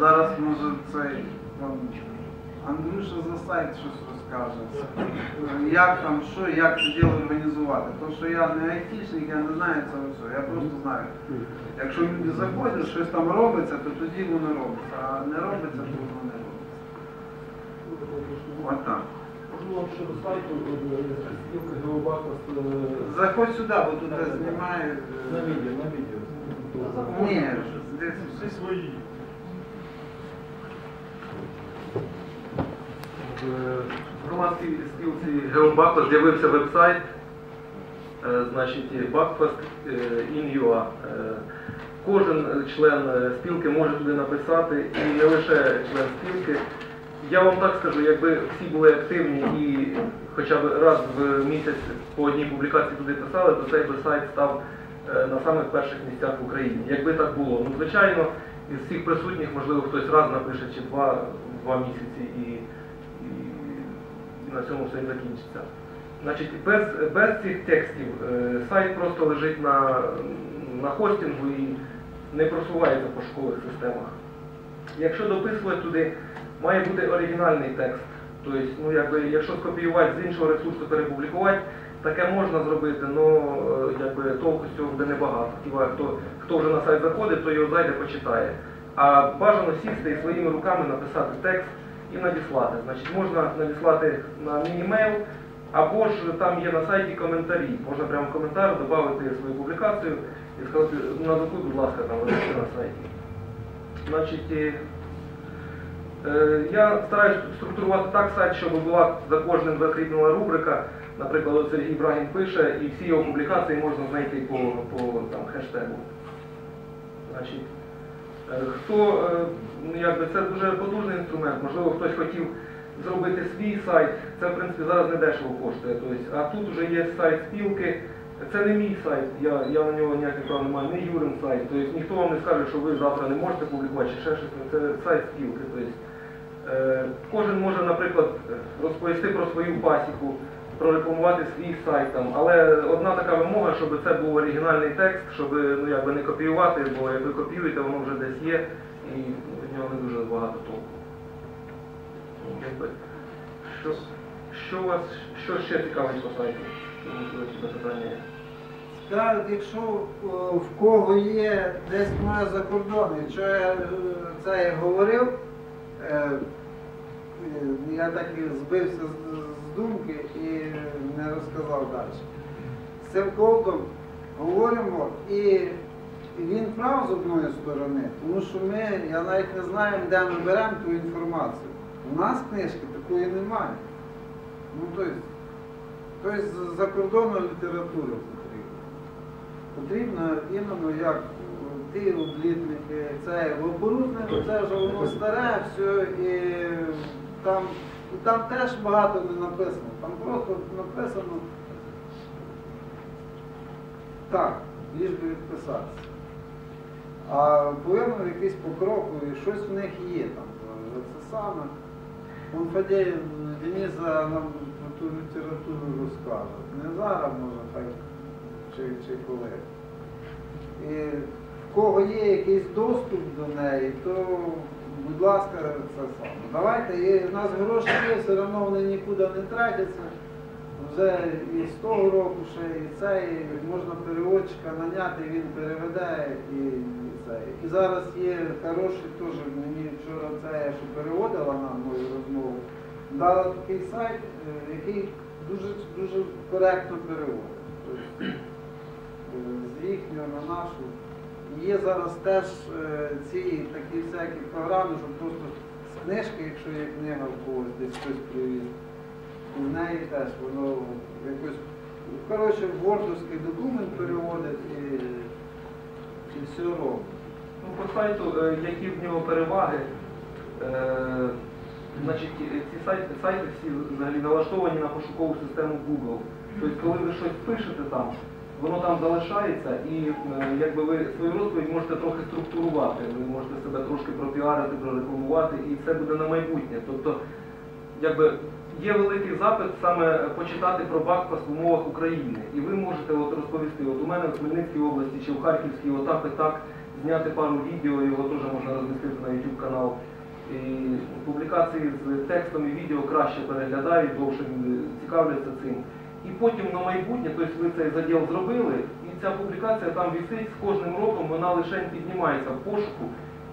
зараз може цей там, Андрюша за сайт щось розкаже. Як там, що, як це діло організувати. Тому що я не айтішник, я не знаю цього всього. Я просто знаю. Якщо люди заходять, щось там робиться, то тоді воно робиться. А не робиться, то воно не робиться. Отак. Можливо, щодо сайту, спілка Геобакос Заходь сюди, бо тут знімають. на відео, на відео. Ні, десь Всі свої. В громадській спілці Геобако з'явився веб-сайт, е, значить, Backfest.in.ua. Е, Кожен член е, спілки може туди написати, і не лише член спілки. Я вам так скажу, якби всі були активні і хоча б раз в місяць по одній публікації туди писали, то цей би сайт став е, на самих перших місцях в Україні. Якби так було. Ну, звичайно, із всіх присутніх, можливо, хтось раз напише чи два, два місяці і на цьому все і закінчиться. Значить, без, без цих текстів е, сайт просто лежить на, на хостингу і не просувається по школах системах. Якщо дописувати туди, має бути оригінальний текст. Тобто, ну, якби, якщо скопіювати з іншого ресурсу, перепублікувати, таке можна зробити, але толку з цього буде небагато. Хто, хто вже на сайт заходить, то його зайде, почитає. А бажано сісти і своїми руками написати текст і надіслати. Значить, можна надіслати на мінімейл, або ж там є на сайті коментарі. Можна прямо в коментар додати свою публікацію і сказати, надрукуй, будь ласка, там розмістити на сайті. Значить, е, Е, Я стараюся структурувати так сайт, щоб була за кожним закріплена рубрика. Наприклад, Сергій Брагін пише, і всі його публікації можна знайти по, по там, хештегу. Значить, хто, е, ну, якби, це дуже потужний інструмент, можливо, хтось хотів зробити свій сайт, це в принципі зараз не дешево коштує. Тобто, а тут вже є сайт спілки. Це не мій сайт, я, я на нього ніяких прав не маю, не Юрин сайт. Тобто ніхто вам не скаже, що ви завтра не можете публікувати чи ще щось. Це сайт спілки. Тобто, Е, Кожен може, наприклад, розповісти про свою пасіку, прорекламувати свій сайт там. Але одна така вимога, щоб це був оригінальний текст, щоб ну, якби не копіювати, бо як ви копіюєте, воно вже десь є, і від нього не дуже багато толку. Що, що, у вас, що ще цікавить по сайту? Так, якщо е, в кого є десь моє за кордоном, якщо я е, це я говорив, е, я так і збився з думки і не розказав далі. З цим кодом говоримо і він прав з одної сторони, тому що ми, я навіть не знаю, де ми беремо ту інформацію. У нас книжки такої немає. Ну, тобто, тобто за кордону літератури потрібно. Потрібно іменно як ті облітники, це оборудне, це вже воно старе, все, і там, і там теж багато не написано. Там просто написано так, ліж би відписатися. А повинно якийсь покроку, і щось в них є там. Це саме. Он Фадєєв Дениза нам про ту літературу розкаже. Не зараз, може, так, чи, чи коли. І в кого є якийсь доступ до неї, то, будь ласка, це саме. Давайте, і в нас гроші є, все одно вони нікуди не тратяться. Вже і з того року ще і це, і можна переводчика наняти, він переведе і, і це. І зараз є хороший теж, мені вчора це, що переводила на мою розмову, дала такий сайт, е, який дуже, дуже коректно переводить. Тобто, е, з їхнього на нашу. Є зараз теж е, ці такі всякі програми, що просто з книжки, якщо є книга в когось, десь хтось привіз, в неї теж воно якось, коротше, вордовський документ переводить і, і все робить. Ну, по сайту, е, які в нього переваги, е, значить, ці сайти, сайти всі взагалі налаштовані на пошукову систему Google. Тобто, коли ви щось пишете там, воно там залишається і е, якби ви свою розповідь можете трохи структурувати, ви можете себе трошки пропіарити, прорекламувати, і це буде на майбутнє. Тобто, якби є великий запит саме почитати про Бакпас в умовах України. І ви можете от розповісти, от у мене в Хмельницькій області чи в Харківській отак і так зняти пару відео, його теж можна розмістити на YouTube канал. І публікації з текстом і відео краще переглядають, довше цікавляться цим. І потім на майбутнє, тобто ви цей заділ зробили, і ця публікація там висить з кожним роком, вона лише піднімається в пошуку.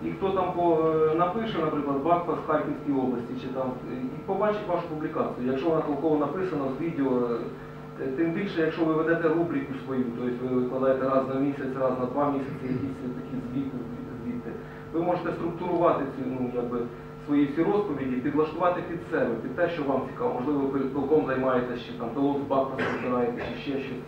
І хто там по, е, напише, наприклад, Бакпас в Харківській області, чи там, е, і побачить вашу публікацію. Якщо вона толково написана з відео, е, тим більше, якщо ви ведете рубрику свою, тобто ви викладаєте раз на місяць, раз на два місяці, якісь такі звіти, ви можете структурувати ці, ну, якби, свої всі розповіді, підлаштувати під себе, під те, що вам цікаво. Можливо, ви перед толком займаєтесь, чи там пилот з Бакпаса збираєте, чи ще щось.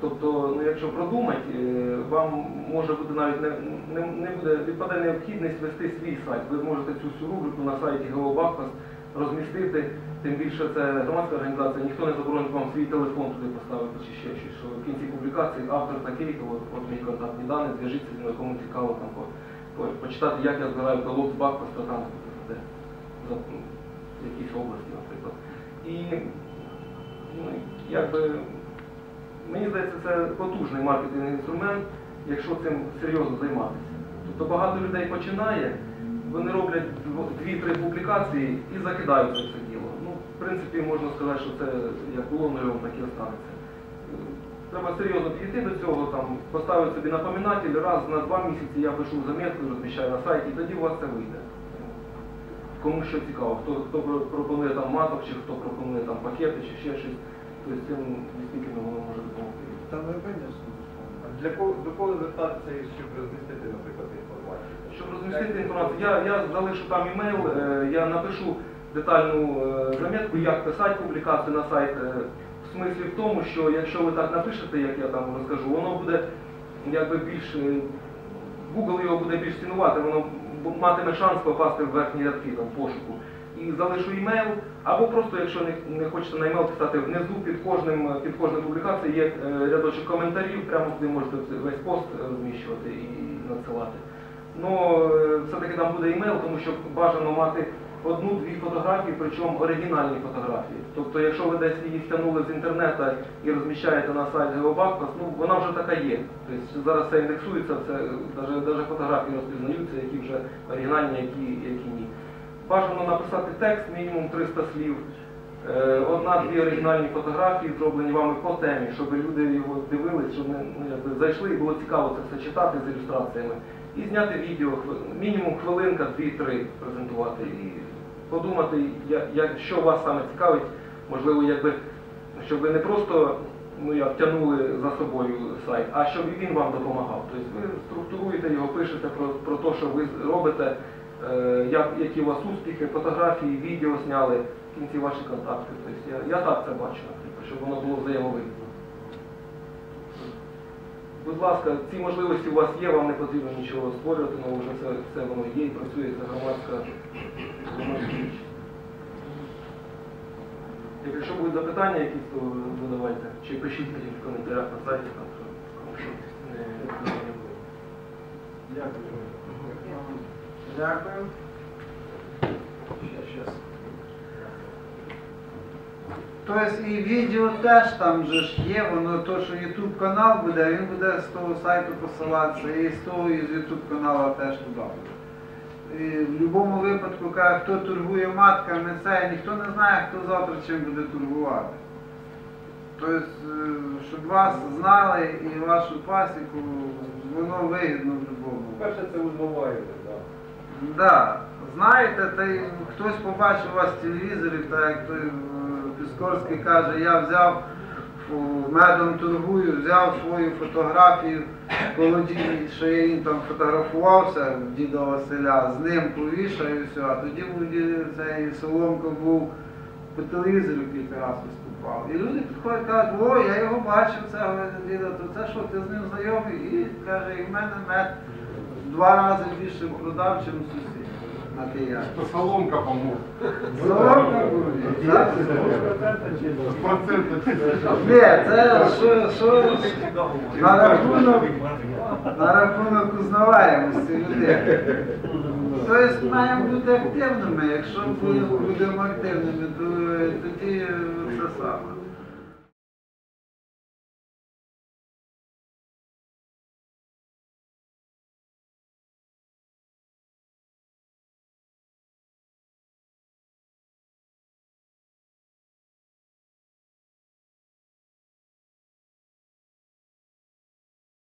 Тобто, ну, якщо продумати, е, вам може бути навіть не, не, не буде відпаде необхідність вести свій сайт. Ви можете цю всю рубрику на сайті GeoBackPass розмістити. Тим більше це громадська організація, ніхто не заборонить вам свій телефон туди поставити чи ще щось. Що в кінці публікації автор такий, то от, от мій контактні дані, зв'яжіться зі мною, кому цікаво там по, по, почитати, як я збираю пилот з Бакпас, там в якійсь області, наприклад. І ну, якби Мені здається, це потужний маркетинговий інструмент, якщо цим серйозно займатися. Тобто багато людей починає, вони роблять дві-три публікації і закидають це діло. Ну, в принципі, можна сказати, що це як було нульом, так і останеться. Треба серйозно підійти до цього, там, поставити собі напоминатель, раз на два місяці я пишу заметку, розміщаю на сайті, і тоді у вас це вийде. Кому що цікаво, хто, хто пропонує там маток, чи хто пропонує там пакети, чи ще щось, то з цим дійсно воно може допомогти. Та ви, звісно. А Для кого до кого звертатися, щоб розмістити, наприклад, інформацію? Щоб розмістити інформацію, я, я залишу там імейл, е, я напишу детальну е, заметку, як писати публікацію на сайт. е, В смислі в тому, що якщо ви так напишете, як я там розкажу, воно буде якби більш Google його буде більш цінувати, воно матиме шанс попасти в верхні рядки там пошуку. І залишу імейл, або просто, якщо не, не хочете на імейл писати, внизу під кожним під кожною публікацією є е, рядочок коментарів, прямо туди можете весь пост е, розміщувати і надсилати. Ну, е, все-таки там буде імейл, тому що бажано мати одну-дві фотографії, причому оригінальні фотографії. Тобто, якщо ви десь її стягнули з інтернету і розміщаєте на сайт GeoBackPass, ну вона вже така є. Тобто зараз це індексується, це навіть, фотографії розпізнаються, які вже оригінальні, які, які ні. Бажано написати текст, мінімум 300 слів. Е, Одна-дві оригінальні фотографії, зроблені вами по темі, щоб люди його дивились, щоб ну, якби зайшли і було цікаво це все читати з ілюстраціями. І зняти відео, мінімум хвилинка, дві-три презентувати. Подумати, що вас саме цікавить, можливо, якби, щоб ви не просто ну, як, тягнули за собою сайт, а щоб він вам допомагав. Тобто ви структуруєте його, пишете про, про те, що ви робите, е, як, які у вас успіхи, фотографії, відео зняли, в кінці ваші контакти. Тобто я, я так це бачу, щоб воно було взаємовигідно. Будь ласка, ці можливості у вас є, вам не потрібно нічого створювати, але вже це, це воно є і працює, це громадська Якщо будуть запитання якісь, то задавайте. Чи пишіть тоді в коментарях на сайті, там, що, не, буде. Дякую. Дякую. Щас. Тобто і відео теж там же ж є, воно то, що YouTube канал буде, він буде з того сайту посилатися, і з того із YouTube каналу теж туди буде. В будь-якому випадку, каже, хто торгує матками, це ніхто не знає, хто завтра чим буде торгувати. Тобто, е, щоб вас знали і вашу пасіку, воно вигідно в будь-якому. Перше це узнаваєте, так. Да, знаєте, та й хтось побачив вас в телевізорі, так як той е, Піскорський каже, я взяв медом торгую, взяв свою фотографію, діда, що я їм там фотографувався, діда Василя, з ним повішаю все, а тоді цей Соломко був по телевізору кілька разів виступав. І люди підходять кажуть, о, я його бачив, цього діда, то це що, ти з ним знайомий? І каже, і в мене мед два рази більше продав, чим сусід на киян. То соломка помог. Соломка буде, так? Проценти. Ні, це що, що на рахунок, на рахунок узнаваємості людей. Тобто маємо бути активними. Якщо будемо активними, то тоді це саме.